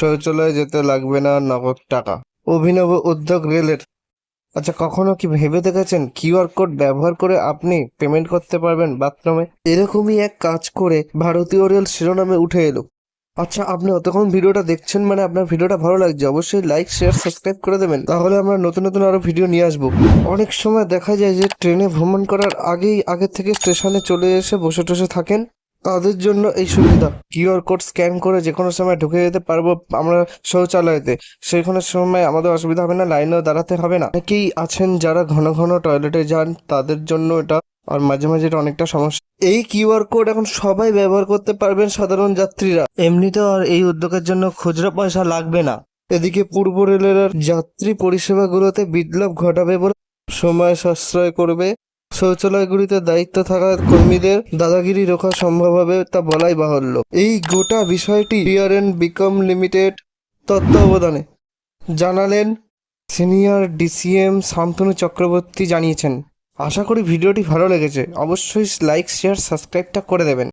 শৌচালয়ে যেতে লাগবে না নগদ টাকা। অভিনব উদ্যোগ রেলের। আচ্ছা কখনো কি ভেবে দেখেছেন কিউআর কোড ব্যবহার করে আপনি পেমেন্ট করতে পারবেন বাথরুমে? এরকমই এক কাজ করে ভারতীয় রেল শিরোনামে উঠে এলো। আচ্ছা আপনি অতক্ষণ ভিডিওটা দেখছেন মানে আপনার ভিডিওটা ভালো লাগছে, অবশ্যই লাইক শেয়ার সাবস্ক্রাইব করে দেবেন। তাহলে আমরা নতুন নতুন আরও ভিডিও নিয়ে আসব। অনেক সময় দেখা যায় যে ট্রেনে ভ্রমণ করার আগেই আগে থেকে স্টেশনে চলে এসে বসে টসে থাকেন। তাদের জন্য এই সুবিধা। কিউআর কোড স্ক্যান করে যে কোনো সময় ঢুকে যেতে পারব আমরা শৌচালয়তে। সেখানে সময় আমাদের অসুবিধা হবে না, লাইনেও দাঁড়াতে হবে না। অনেকেই আছেন যারা ঘন ঘন টয়লেটে যান, তাদের জন্য এটা আর মাঝে মাঝে এটা অনেকটা সমস্যা। এই কিউআর কোড এখন সবাই ব্যবহার করতে পারবেন সাধারণ যাত্রীরা। এমনিতেও আর এই উদ্যোগের জন্য খুচরা পয়সা লাগবে না। এদিকে পূর্ব রেলের যাত্রী পরিষেবাগুলোতে বিপ্লব ঘটাবে বলে সময় সাশ্রয় করবে। শৌচালয়গুলিতে দায়িত্ব থাকা কর্মীদের দাদাগিরি রোখা সম্ভব হবে তা বলাই বাহুল্য। এই গোটা বিষয়টি পিআরএন বিকম লিমিটেড তত্ত্বাবধানে জানালেন সিনিয়র ডিসিএম শান্তনু চক্রবর্তী জানিয়েছেন। আশা করি ভিডিওটি ভালো লেগেছে। অবশ্যই লাইক, শেয়ার, সাবস্ক্রাইবটা করে দেবেন।